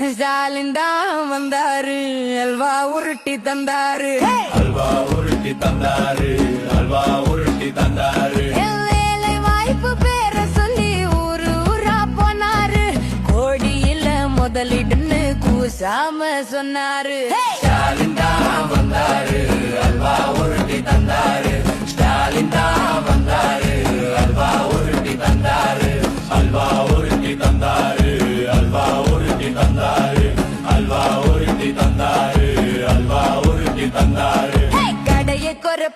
ஸ்டாலின் தான் வந்தாரு அல்வா உருட்டி தந்தாரு. அல்வா உருட்டி தந்தாரு அல்வா உருட்டி தந்தாரு. வேலை வாய்ப்பு பேர சொல்லி ஊரு ஊரா போனாரு. கோடியில முதலிடுன்னு கூசாம சொன்னாரு. ஸ்டாலின் தான் வந்தாரு அல்வா உருட்டி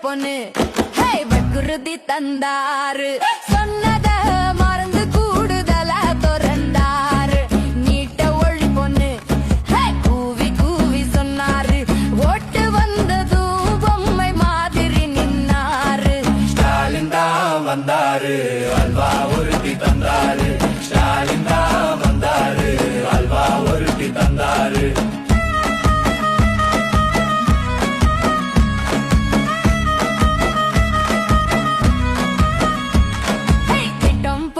பொண்ணு. ஹே, வக்குருதி தந்தாரு. சொன்னத மறந்து கூடுதல துறந்தாரு. நீட்ட ஒழி பொண்ணு. ஹே, கூவி கூவி சொன்னாரு. ஓட்டு வந்ததும் பொம்மை மாதிரி நின்னாரு. ஸ்டாலின் தான் வந்தாரு அல்வா.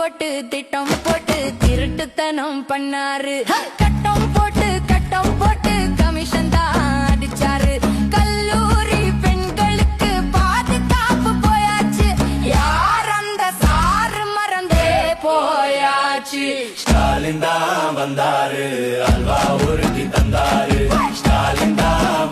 போட்டு திட்டம் போட்டு திருட்டுத்தனம் பண்ணாரு. கட்டம் போட்டு கட்டம் போட்டு கமிஷன் தான் அடிச்சாரு. கல்லூரி பெண்களுக்கு பாதுகாப்பு போயாச்சு. யார் அந்த சாரு மறந்தே போயாச்சு. ஸ்டாலின் தான் வந்தாரு அல்வா உருட்டி தந்தாரு. ஸ்டாலின் தான்